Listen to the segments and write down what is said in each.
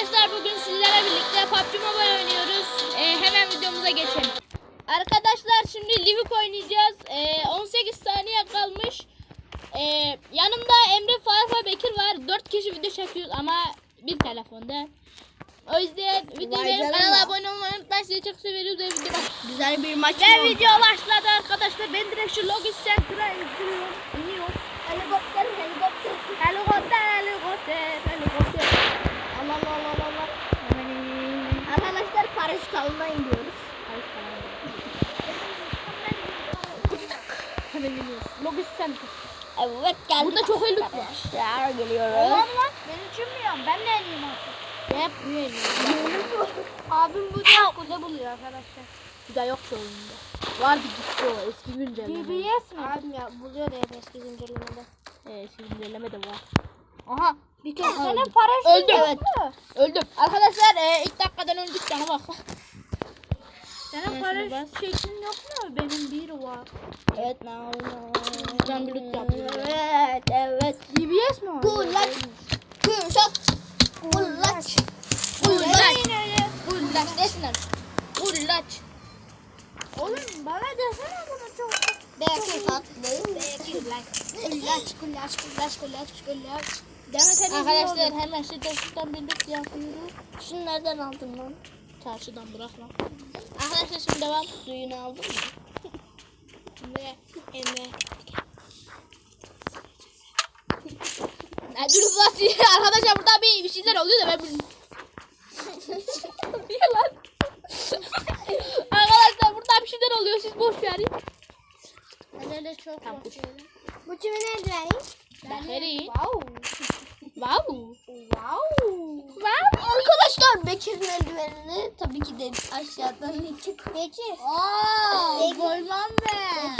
Arkadaşlar bugün sizlerle birlikte PUBG Mobile oynuyoruz. Ee, hemen videomuza geçelim. Arkadaşlar şimdi Livik oynayacağız. Ee, 18 saniye kalmış. Ee, yanımda Emre, ve Bekir var. 4 kişi video çekiyoruz ama bir telefonda. O yüzden videoyu kanala abone olmayı unutmayın. Sizi çok seviyoruz. Ve video Güzel bir maç Ve video başladı arkadaşlar. Ben direkt şu Logis Center'a indiriyorum. İniyorum. Helikopter, helikopter. Helikopter, helikopter, helikopter. Allah Allah Allah Allah. Arkadaşlar paraşüt almaya gidiyoruz. Hemen gidiyoruz. Logis Center. Evet geldik. Burada çok elit var. Arkadaşlar geliyoruz. lan ben uçurmuyorum. Ben de eliyim artık. Hep bu Abim bu da kuze buluyor arkadaşlar. Bir de yok şu oyunda. Vardı gitti o eski güncelleme. DBS mi? Abim ya buluyor da hep eski güncellemede. Evet eski güncelleme de var. Aha. Bir kez Senin öldüm. paraşütün Öldüm. yok mu? Öldüm. Arkadaşlar e, ilk dakikadan öldük sana bak. Senin paraşüt şeklin yok mu? Benim bir var. Evet ne oldu? Ben bir loot yapıyorum. Evet, evet. DBS mi o? Kulaç. Kuşak. Kulaç. Kulaç. Kulaç desinler. Kulaç. Oğlum bana desene bunu çok. Belki tatlı. Belki kulaç. Kulaç, kulaç, kulaç, kulaç, kulaç. Arkadaşlar hemen şu dostluktan bir loot yapıyoruz. Şunu nereden aldın lan? Çarşıdan bırakma. Arkadaşlar şimdi devam. Suyunu aldım mı? Ve eme. Dur basıyor. Arkadaşlar burada bir, bir şeyler oluyor da ben bilmiyorum. Lan? Arkadaşlar burada bir şeyler oluyor. Siz boş verin. Ben de çok Tamam. Bu kimin eldiveni? Bakeri. Wow. Wow. Wow. Wow. Arkadaşlar Bekir'in eldivenini tabii ki de aşağıdan Bekir. Bekir. Aa, koymam ben.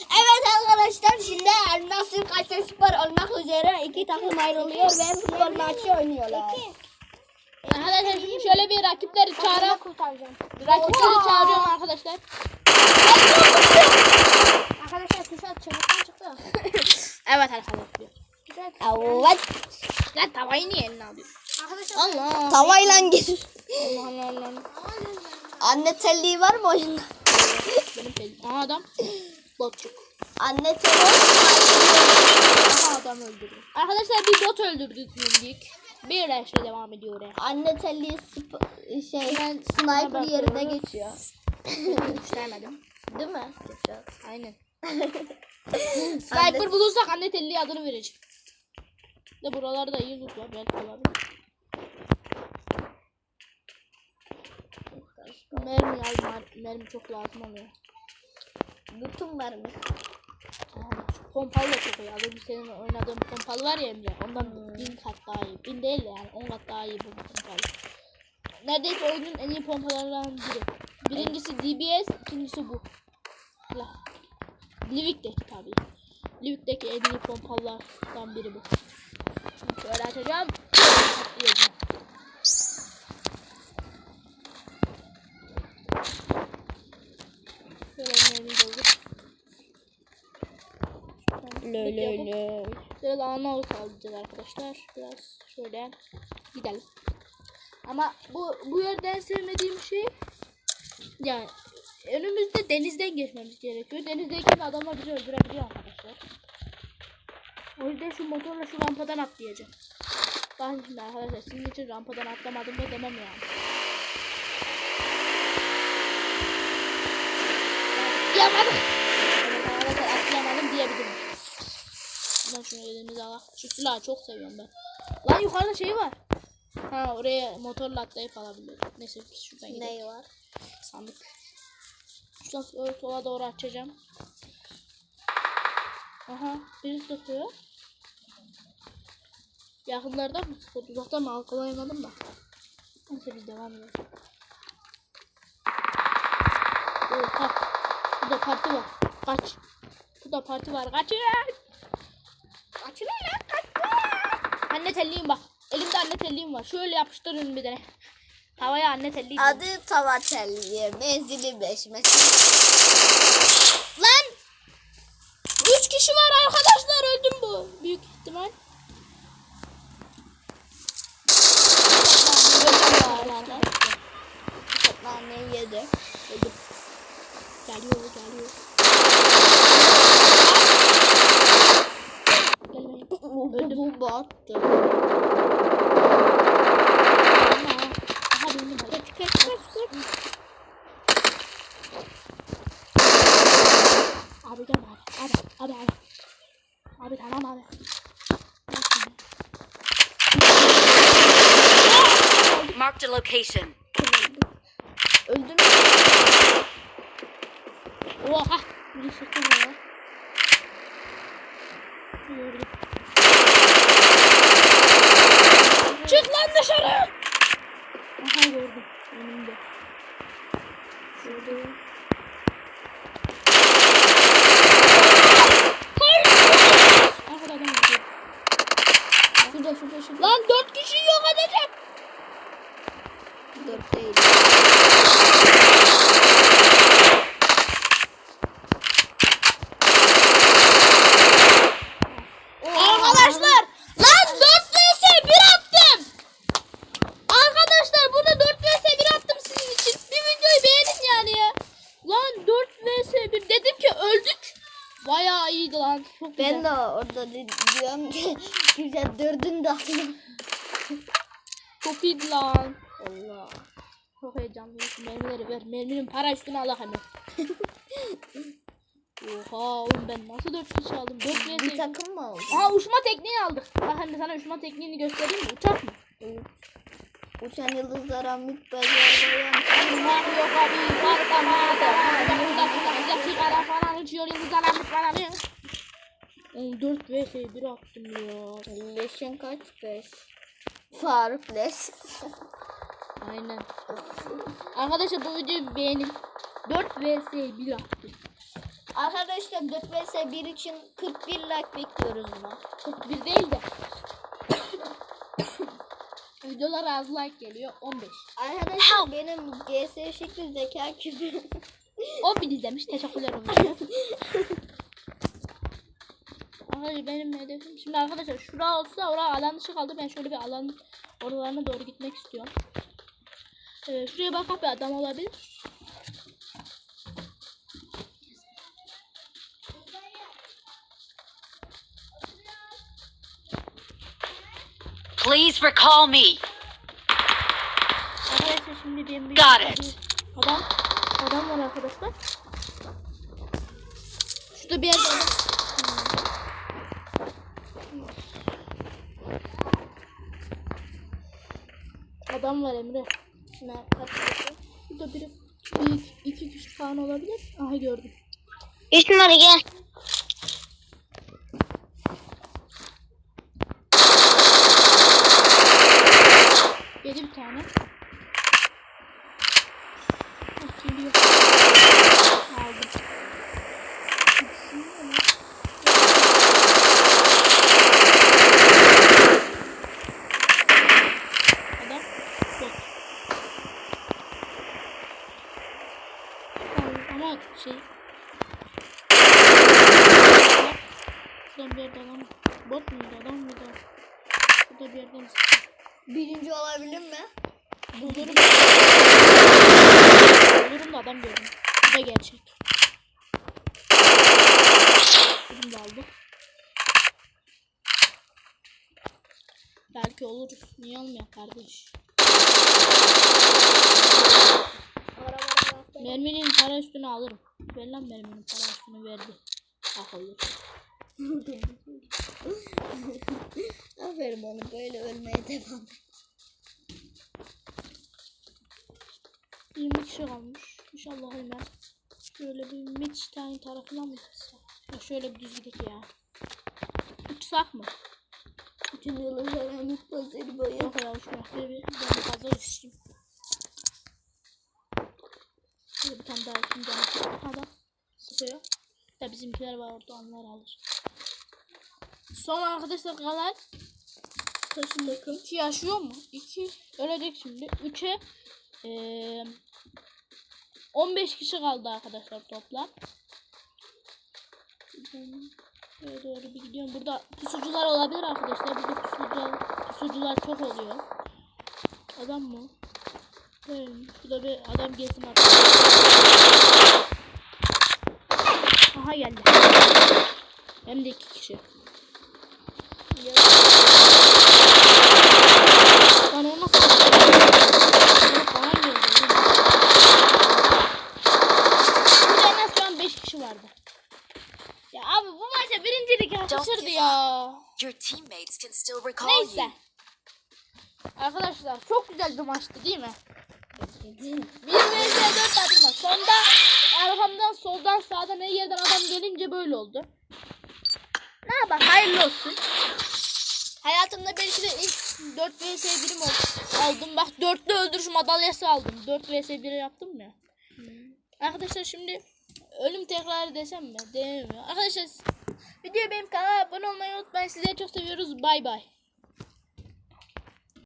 Evet arkadaşlar şimdi El Nasır Kayserispor olmak üzere iki takım ayrılıyor ve futbol maçı oynuyorlar. Arkadaşlar şimdi şöyle bir rakipleri kurtaracağım. Rakipleri çağırıyorum. Arkadaşlar Kuşat çabuktan çıktı. Evet arkadaşlar. Evet. Eline alıyorsun? Arkadaşlar Allah. Tavayla gir. Allah Allah Allah. Anne telliği var mı oyunda? Benim pelim. Aha adam. Botçuk. Anne telliği Aha adam öldürdü. Arkadaşlar bir bot öldürdük bildik. Bir reşle devam ediyor. Anne telliği sp- şey sniper yerine geçiyor. İstemedim. Değil mi? Aynen. Sniper bulursak anne telli adını vereceğim. De buralarda iyi loot var belki olabilir. Mermi al mer- mermi çok lazım oluyor. Mermi. Aha, şu Pompalı da çok iyi. Az önce senin oynadığın pompalı var ya Emre. Ondan bin kat daha iyi. Bin değil de yani on kat daha iyi bu pompalı. Neredeyse oyunun en iyi pompalarından biri. Birincisi DBS, ikincisi bu. La. Livik'teki tabii. Livik'teki en iyi pompalardan biri bu. Şöyle mermi doldur. Lö lö lö. Biraz ana alacağız arkadaşlar. Biraz şöyle gidelim. Ama bu bu yerde en sevmediğim şey yani önümüzde denizden geçmemiz gerekiyor. Denizdeyken adamlar bizi öldürebiliyor arkadaşlar. O yüzden şu motorla şu rampadan atlayacağım. Bakın şimdi arkadaşlar sizin için rampadan atlamadım da demem yani. Atlayamadım. Evet, Arkadaşlar atlayamadım diyebilirim. Ben şunu elimize al. Şu silahı çok seviyorum ben. Lan yukarıda şey var. Ha oraya motorla atlayıp alabiliyorum. Neyse şuradan gidelim. Ne var? Sandık. Şuradan sola, doğru açacağım. Aha biri sıkıyor. Yakınlardan mı sıkıyor? Uzaktan mı algılayamadım da. Neyse biz devam edelim. Oha. Burada parti var. Kaç. Burada parti var. Kaçın. Kaçın lan kaçın. Anne telliğim bak. Elimde anne telliğim var. Şöyle yapıştırın bir tane. Havaya anne telliğim. var. Adı tava telliği. Menzili 5 metre. Lan! Üç kişi var arkadaşlar öldüm bu. Büyük ihtimal. Çok naneyi yedi. Öldüm. Geliyor geliyor. Öldü bomba attı. Aha benim. Kaç kaç kaç kaç. Abi gel abi. Abi abi abi. Abi tamam abi. Şimdi. Marked a location. Öldü mü? Oha. Biri sıktı ya. Gördüm. Çık lan dışarı. Aha gördüm. Önümde. Şurada. Arkada adam var. Şurada şurada şurada. Lan dört kişi yok edeceğim. Dört değil. Arkadaşlar lan 4 vs 1 attım. Arkadaşlar burada 4 vs 1 attım sizin için. Bir videoyu beğenin yani ya. Lan 4 vs 1 dedim ki öldük. Bayağı iyiydi lan. Çok güzel. Ben de orada di- diyorum ki güzel alayım. Çok iyiydi lan. Allah. Çok heyecanlıyım. Mermileri ver. Merminin para üstüne al hemen. Oha oğlum ben nasıl 4 kişi aldım? 4 vs Bir takım mı oldu? Aa uçma tekniği aldık. Bak hani sana uçma tekniğini göstereyim mi? Uçak mı? Uçan yıldızlara müptezel Var yok abi var da var da var. Burada sıkıntı sigara falan uçuyor yıldızlar almış falan ya. 14 vs 1 attım ya. Leşin kaç? Beş. Faruk leş. Aynen. Arkadaşlar bu videoyu beğenin. 4 vs 1 attım. Arkadaşlar 4 vs 1 için 41 like bekliyoruz buna. 41 değil de. Videolara az like geliyor 15. Arkadaşlar benim GS şekli zeka küpü. O bir izlemiş. Teşekkürler. Arkadaşlar benim hedefim şimdi arkadaşlar şura olsa oraya alan dışı kaldı. Ben şöyle bir alan oralarına doğru gitmek istiyorum. Ee, şuraya bakıp bir adam olabilir. Please recall me. Arkadaşlar şimdi benim bir Got it. adam adam var arkadaşlar. Şurada bir yerde adam. Adam var Emre. Kaç kişi? Burada biri bir iki kişi falan olabilir. Aha gördüm. Üç numara gel. Yedi bir tane. Bak geliyor. Aldım. İkisini de mi? Adam bot. Al- Ama şey Şuradan bir yerde adam bot muydu adam mıydı? Burada bir yerden sıkıyor. Birinci olabilir mi? Bulurum. Bulurum da adam gördüm. Bu da gerçek. Bunu da aldım. Belki oluruz. Niye olmuyor kardeş? Merminin para üstünü alırım. Ver lan merminin para üstünü verdi. Akıllı. Aferin onu böyle ölmeye devam et. 20 kişi kalmış. İnşallah ölmez. Şöyle bir Midstein tarafına mı gitsek? Ya şöyle bir düz gidelim ya. Uçsak mı? Bütün yıldızlara müptezel boyu. Yok ya uçmak. Şöyle bir ben fazla uçayım. Şöyle bir canı. Adam sıkıyor. Ya bizimkiler var orada onlar alır. Son arkadaşlar kalan kaç takım? 2 yaşıyor mu? 2 ölecek şimdi. 3'e eee 15 kişi kaldı arkadaşlar toplam. Şöyle doğru bir gidiyorum. Burada pusucular olabilir arkadaşlar. Burada pusucular, pusucular çok oluyor. Adam mı? Hmm, Bu da bir adam gelsin artık. Aha geldi. Hem de iki kişi. Lan o nasıl? Bana geldi. Burada en az şu an 5 kişi vardı. Ya abi bu maçta birincilik yakışırdı ya. Your teammates can still recall Neyse. Arkadaşlar çok güzel bir maçtı değil mi? 1 vs 4 adım var. Sonda arkamdan soldan sağdan her yerden adam gelince böyle oldu. Ne yapalım hayırlı olsun. Hayatımda belki de ilk 4 vs 1'im oldu. aldım. Bak 4'lü öldürüş madalyası aldım. 4 vs 1 yaptım ya. Arkadaşlar şimdi ölüm tekrarı desem mi? Demiyorum. Arkadaşlar videoya benim kanala abone olmayı unutmayın. Sizleri çok seviyoruz. Bay bay.